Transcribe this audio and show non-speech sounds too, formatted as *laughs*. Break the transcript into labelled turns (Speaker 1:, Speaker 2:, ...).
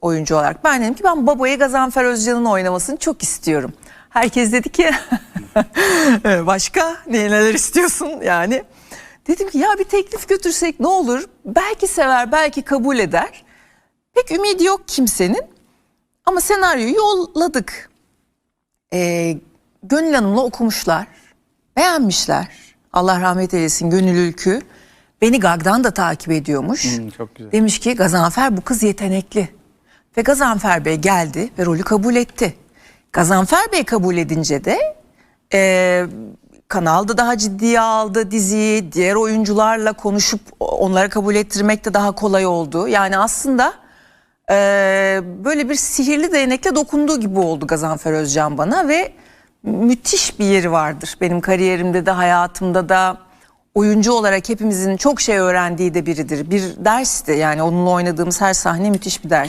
Speaker 1: oyuncu olarak. Ben dedim ki ben babayı Gazanfer Özcan'ın oynamasını çok istiyorum. Herkes dedi ki *laughs* başka ne neler istiyorsun yani. Dedim ki ya bir teklif götürsek ne olur? Belki sever, belki kabul eder. Pek ümidi yok kimsenin. Ama senaryoyu yolladık. Ee, Gönül Hanım'la okumuşlar. Beğenmişler. Allah rahmet eylesin Gönül Ülkü. Beni Gag'dan da takip ediyormuş.
Speaker 2: Hmm, çok güzel.
Speaker 1: Demiş ki Gazanfer bu kız yetenekli. Ve Gazanfer Bey geldi ve rolü kabul etti. Gazanfer Bey kabul edince de e, kanalda daha ciddiye aldı diziyi. Diğer oyuncularla konuşup onları kabul ettirmek de daha kolay oldu. Yani aslında e, böyle bir sihirli değnekle dokunduğu gibi oldu Gazanfer Özcan bana ve müthiş bir yeri vardır. Benim kariyerimde de hayatımda da oyuncu olarak hepimizin çok şey öğrendiği de biridir. Bir dersti yani onunla oynadığımız her sahne müthiş bir ders.